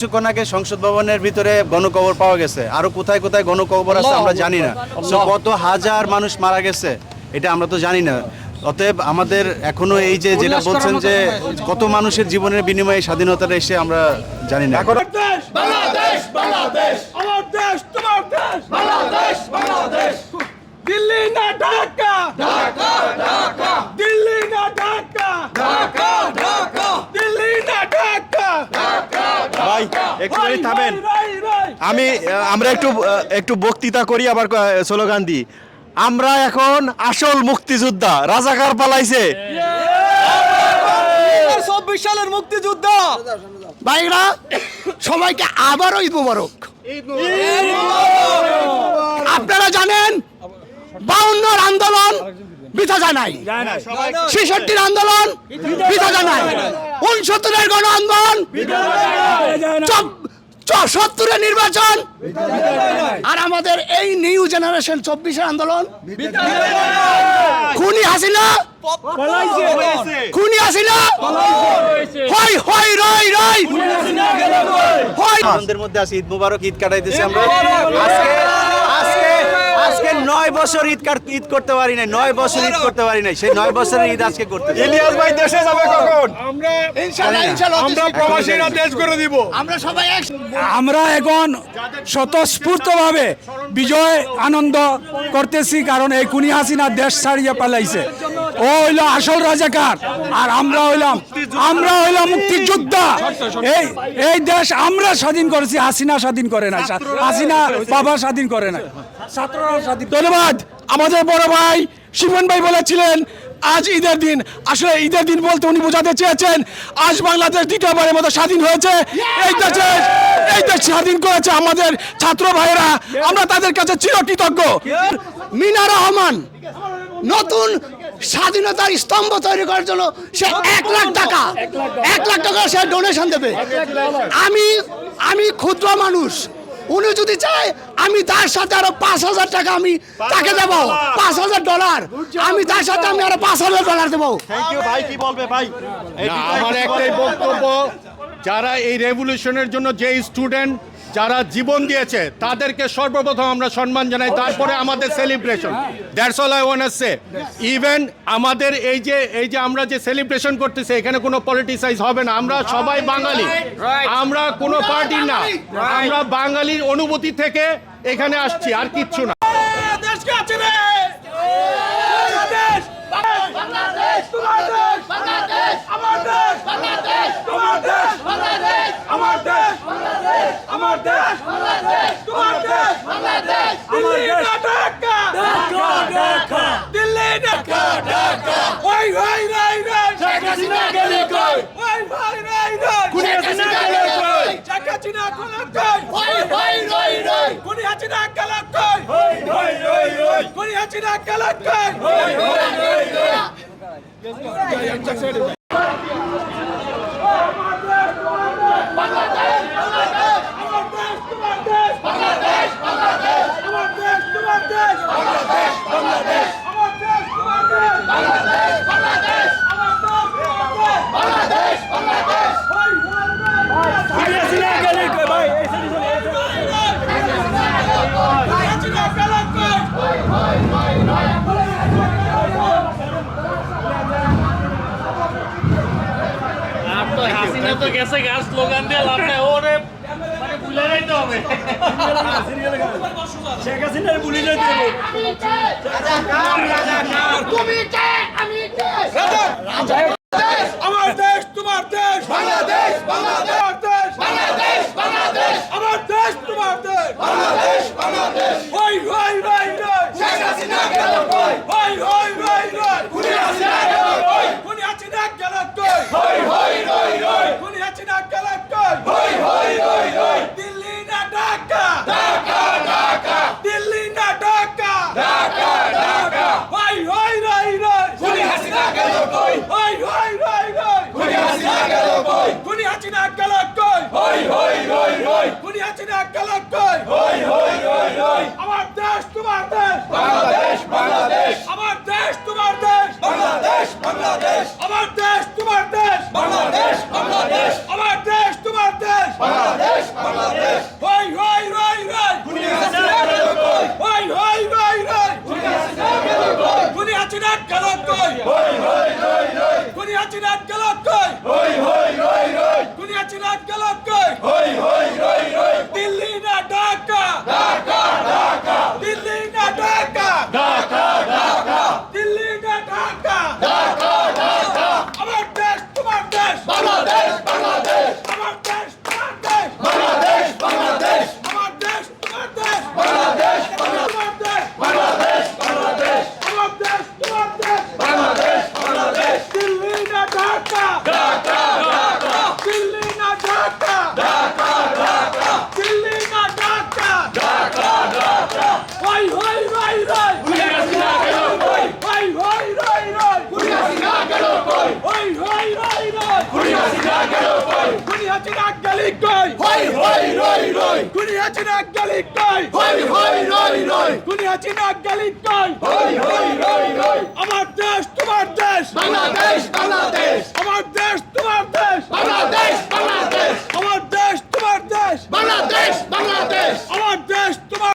কিছুক্ষণ আগে সংসদ ভবনের ভিতরে গণকবর পাওয়া গেছে। আরও কোথায় কোথায় গণকবর আছে আমরা জানি না। কত হাজার মানুষ মারা গেছে এটা আমরা তো জানি না। অতএব আমাদের এখনও এই যে যেটা বলছেন যে কত মানুষের জীবনের বিনিময়ে স্বাধীনতাটা এসে আমরা জানি না। দেশ বাংলাদেশ বাংলাদেশ। আমার দেশ তোমার দেশ। বাংলাদেশ বাংলাদেশ। দিল্লি না ঢাকা। ঢাকা ঢাকা দিল্লি না ঢাকা ঢাকা ঢাকা দিল্লি না ঢাকা থামেন। আমি আমরা একটু একটু বক্তৃতা করি আবার স্লোগান দিই। আমরা এখন আসল মুক্তিযোদ্ধা রাজাকার পালাইছে। চব্বিশ সালের মুক্তিযুদ্ধ। ভাইরা সবাইকে আবারও ঈদ মুবারক। আপনারা জানেন বাউন্নর আন্দোলন বৃথা জানাই ছেষট্টির আন্দোলন বৃথা জানাই উনসত্তরের গণ আন্দোলন সত্তরের নির্বাচন। আর আমাদের এই নিউ জেনারেশন চব্বিশের আন্দোলন। খুনি হাসিনা। খুনি হাসিনা। হয় হয় রয় রই। আমাদের মধ্যে আছে ঈদ মুবারক ঈদ কাটাইতেছি আমরা। আজকে নয় বছর ঈদ কাট ঈদ করতে পারি নাই নয় বছর ঈদ করতে পারি নাই সেই নয় বছরের ঈদ আজকে করতে ইলিয়াস ভাই দেশে যাবে কখন? আমরা ইনশাআল্লাহ ইনশাআল্লাহ আমরা প্রবাসীরা দেশ করে দিব। আমরা সবাই এক আমরা এখন স্বতঃস্ফূর্তভাবে বিজয় আনন্দ করতেছি কারণ এই কুনি হাসিনা দেশ ছাড়িয়ে পালাইছে। ও হইল আসল রাজাকার। আর আমরা হইলাম আমরা হইলাম মুক্তিযোদ্ধা। এই এই দেশ আমরা স্বাধীন করেছি, হাসিনা স্বাধীন করে না হাসিনা বাবা স্বাধীন করে না ছাত্ররা স্বাধীন ধন্যবাদ। আমাদের বড় ভাই শিবন ভাই বলেছিলেন, আজ ঈদের দিন। আসলে ঈদের দিন বলতে উনি বোঝাতে চেয়েছেন, আজ বাংলাদেশ দ্বিতীয়বারের মতো স্বাধীন হয়েছে। এই দেশে এই দেশ স্বাধীন করেছে আমাদের ছাত্র ভাইয়েরা। আমরা তাদের কাছে চিরকৃতজ্ঞ। মিনা রহমান, নতুন স্বাধীনতার স্তম্ভ তৈরি করার জন্য সে এক লাখ টাকা এক লাখ টাকা। সে ডোনেশন দেবে। আমি আমি ক্ষুদ্র মানুষ। উনি যদি চায় আমি তার সাথে আরও পাঁচ হাজার টাকা আমি তাকে দেবো। পাঁচ হাজার ডলার। আমি তার সাথে আমি আরও পাঁচ হাজার ডলার দেবো। ভাই কি বলবে ভাই? আমার একটাই বক্তব্য যারা এই রেভলিউশনের জন্য যে স্টুডেন্ট যারা জীবন দিয়েছে, তাদেরকে সর্বপ্রথম আমরা সম্মান জানাই, তারপরে আমাদের celebration that's all I want say even আমাদের এই যে এই যে আমরা যে সেলিব্রেশন করতেছি, এখানে কোনো পলিটিসাইজ হবে না। আমরা সবাই বাঙালি। আমরা কোনো পার্টির না। আমরা বাঙালির অনুভূতি থেকে এখানে আসছি, আর কিচ্ছু না বাংলাদেশ তোমার দেশ বাংলাদেশ আমার দেশ বাংলাদেশ আমার দেশ বাংলাদেশ তোমার দেশ বাংলাদেশ দিল্লি না ঢাকা ঢাকা ঢাকা দিল্লি ঢাকা ঢাকা ওই ওই রাই রাই শেখ হাসিনা গেলে কই ওই ভাই রাই রাই শেখ হাসিনা গেলে কই? শেখ হাসিনা গেলে কই ওই ওই রই রই কোনি হাসিনা গেলে কই হই হই হই হই কোনি হাসিনা গেলে কই হই হই হই হই আর তো হাসিনা তো গেছে গাছ স্লোগান দিয়ে লাভ নাই। ওরে মানে ভুলে যাইতে হবে। হাসিনা কালাক কই? হই হই হই হই। আমার দেশ তোমার দেশ। বাংলাদেশ বাংলাদেশ। আমার দেশ তোমার দেশ। বাংলাদেশ বাংলাদেশ। আমার দেশ তোমার দেশ। বাংলাদেশ বাংলাদেশ। আমার দেশ তোমার দেশ। বাংলাদেশ বাংলাদেশ। হই হই হই হই দুনিয়া হাসিনা কালাক কই? হই হই হই হই দুনিয়া হাসিনা কালাক কই? দুনিয়া হাসিনা কালাক কই? হই হই হই হই দুনিয়া চিনাত গেলত কই? হই হই রই রই। দুনিয়া চিনাত গেলত কই? হই হই রই রই। দিল্লি না ঢাকা। হই হই রই। রই কুড়িয়াসিনা গেল কই কুড়িয়াসিনা গেল কই হই হই রই রই। কুড়িয়াসিনা গেল কই হই হই রই রই। কুড়িয়াসিনা গেল কই হই